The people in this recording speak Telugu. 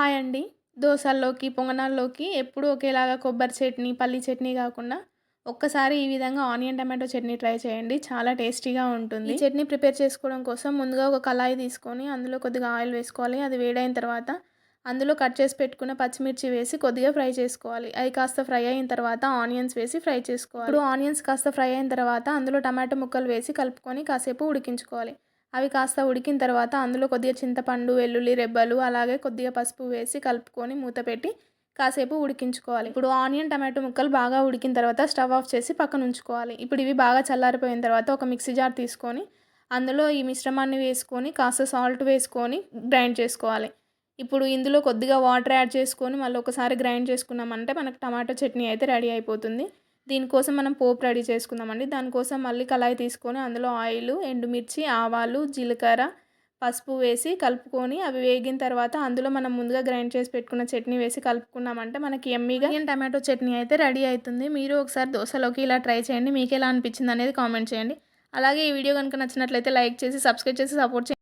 హాయ్ అండి. దోసల్లోకి పొంగనాల్లోకి ఎప్పుడూ ఒకేలాగా కొబ్బరి చట్నీ పల్లి చట్నీ కాకుండా ఒక్కసారి ఈ విధంగా ఆనియన్ టమాటో చట్నీ ట్రై చేయండి. చాలా టేస్టీగా ఉంటుంది. ఈ చట్నీ ప్రిపేర్ చేసుకోవడం కోసం ముందుగా ఒక కళాయి తీసుకొని అందులో కొద్దిగా ఆయిల్ వేసుకోవాలి. అది వేడైన తర్వాత అందులో కట్ చేసి పెట్టుకున్న పచ్చిమిర్చి వేసి కొద్దిగా ఫ్రై చేసుకోవాలి. అవి కాస్త ఫ్రై అయిన తర్వాత ఆనియన్స్ వేసి ఫ్రై చేసుకోవాలి. ఇప్పుడు ఆనియన్స్ కాస్త ఫ్రై అయిన తర్వాత అందులో టమాటో ముక్కలు వేసి కలుపుకొని కాసేపు ఉడికించుకోవాలి. అవి కాస్త ఉడికిన తర్వాత అందులో కొద్దిగా చింతపండు వెల్లుల్లి రెబ్బలు అలాగే కొద్దిగా పసుపు వేసి కలుపుకొని మూత పెట్టి కాసేపు ఉడికించుకోవాలి. ఇప్పుడు ఆనియన్ టమాటో ముక్కలు బాగా ఉడికిన తర్వాత స్టవ్ ఆఫ్ చేసి పక్కన ఉంచుకోవాలి. ఇప్పుడు ఇవి బాగా చల్లారిపోయిన తర్వాత ఒక మిక్సీ జార్ తీసుకొని అందులో ఈ మిశ్రమాన్ని వేసుకొని కాస్త సాల్ట్ వేసుకొని గ్రైండ్ చేసుకోవాలి. ఇప్పుడు ఇందులో కొద్దిగా వాటర్ యాడ్ చేసుకొని మళ్ళీ ఒకసారి గ్రైండ్ చేసుకున్నామంటే మనకు టమాటో చట్నీ అయితే రెడీ అయిపోతుంది. దీనికోసం మనం పోపు రెడీ చేసుకుందామండి. దానికోసం మళ్ళీ కళాయి తీసుకొని అందులో ఆయిల్ ఎండుమిర్చి ఆవాలు జీలకర్ర పసుపు వేసి కలుపుకొని అవి వేగిన తర్వాత అందులో మనం ముందుగా గ్రైండ్ చేసి పెట్టుకున్న చట్నీ వేసి కలుపుకున్నామంటే మనకి ఎమ్మీగా టమాటో చట్నీ అయితే రెడీ అవుతుంది. మీరు ఒకసారి దోశలోకి ఇలా ట్రై చేయండి. మీకు ఎలా అనిపించింది అనేది కామెంట్ చేయండి. అలాగే ఈ వీడియో కనుక నచ్చినట్లయితే లైక్ చేసి సబ్స్క్రైబ్ చేసి సపోర్ట్ చేయండి.